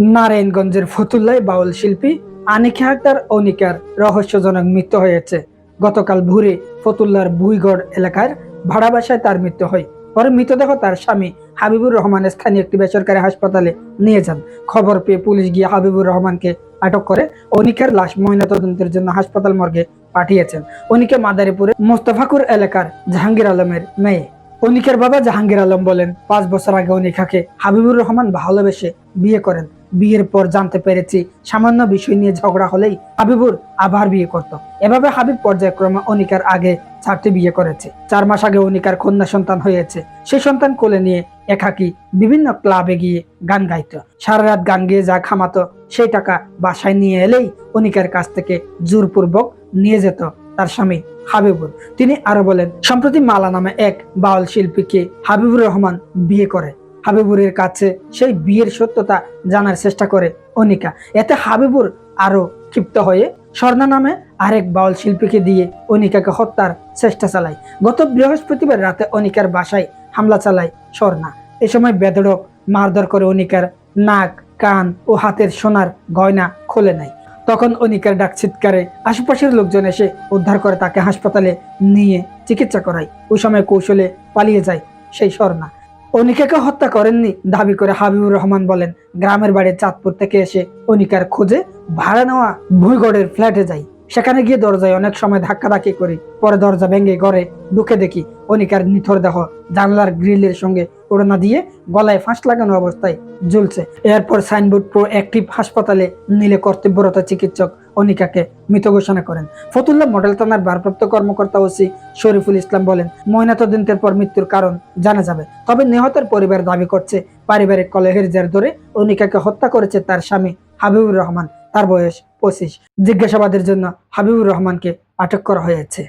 নারায়ণগঞ্জের ফতুল্লায় বাউল শিল্পী আনিকা আক্তার অনিকার রহস্যজনক মৃত্যু হয়েছে। গতকাল ভোরে ফতুল্লার ভুইগড় এলাকার ভাড়া বাসায় তার মৃত্যু হয়। পরে মৃতদেহ তার স্বামী হাবিবুর রহমান স্থানীয় একটি বেসরকারি হাসপাতালে নিয়ে যান। খবর পেয়ে পুলিশ গিয়ে হাবিবুর রহমানকে আটক করে অনিকার লাশ ময়নাতদন্তের জন্য হাসপাতাল মর্গে পাঠিয়েছেন। অনিকে মাদারীপুরে মোস্তফাকুর এলাকার জাহাঙ্গীর আলমের মেয়ে। অনিকের বাবা জাহাঙ্গীর আলম বলেন, পাঁচ বছর আগে অনিকাকে হাবিবুর রহমান ভালোবেসে বিয়ে করেন। বিয়ের পর জানতে পেরেছি, সামান্য বিষয় নিয়ে ঝগড়া হলেই হাবিবুর আবার বিয়ে করত। এভাবে হাবিব পর্যায়ক্রমে অনিকার আগে চারটি বিয়ে করেছে। চার মাস আগে অনিকার কন্যা সন্তান হয়েছে। সেই সন্তান কোলে নিয়ে একাকি বিভিন্ন ক্লাবে গিয়ে গান গাইত। সারা রাত গান গিয়ে যা খামাতো, সেই টাকা বাসায় নিয়ে এলেই অনিকার কাছ থেকে জোরপূর্বক নিয়ে যেত তার স্বামী হাবিবুর। তিনি আরও বলেন, সম্প্রতি মালা নামে এক বাউল শিল্পীকে হাবিবুর রহমান বিয়ে করে। হাবিবুরের কাছে সেই বিয়ের সত্যতা জানার চেষ্টা করে অনিকা। এতে হাবিবুর আরও ক্ষিপ্ত হয়ে স্বর্ণা নামে আরেক বাউল শিল্পীকে দিয়ে অনিকাকে হত্যার চেষ্টা চালায়। গত বৃহস্পতিবার রাতে অনিকার বাসায় হামলা চালায় স্বর্ণা। এ সময় বেদড়ক মারধর করে অনিকার নাক, কান ও হাতের সোনার গয়না খুলে নেয়। তখন অনিকার ডাক চিৎকারে আশেপাশের লোকজন এসে উদ্ধার করে তাকে হাসপাতালে নিয়ে চিকিৎসা করায়। ওই সময় কৌশলে পালিয়ে যায় সেই স্বর্ণা। অনিকাকে হত্যা করেননি, দাবি করে হাবিবুর রহমান বলেন, গ্রামের বাড়ি চাঁদপুর থেকে এসে অনিকার খোঁজে ভাড়া নেওয়া ভুইগড়ের ফ্ল্যাটে যাই। সেখানে গিয়ে দরজায় অনেক সময় ধাক্কাধাক্কি করি। পরে দরজা ভেঙে ঘরে ঢুকে দেখি অনিকার নিথর দেহ জানলার গ্রিলের সঙ্গে ওড়না দিয়ে গলায় ফাঁস লাগানো অবস্থায় ঝুলছে এরপর সাইনবোর্ড প্রো অ্যাক্টিভ হাসপাতালে নিলে কর্তব্যরত চিকিৎসক অনিকাকে মৃত ঘোষণা করেন। ফতুল্লা মডেল থানার ভারপ্রাপ্ত কর্মকর্তা ওসি শরীফুল ইসলাম বলেন, ময়নাতদন্তের পর মৃত্যুর কারণ জানা যাবে। তবে নিহতের পরিবার দাবি করছে, পারিবারিক কলহের জের ধরে অনিকাকে হত্যা করেছে তার স্বামী হাবিবুর রহমান। তার বয়স পঁচিশ। জিজ্ঞাসাবাদের জন্য হাবিবুর রহমানকে আটক করা হয়েছে।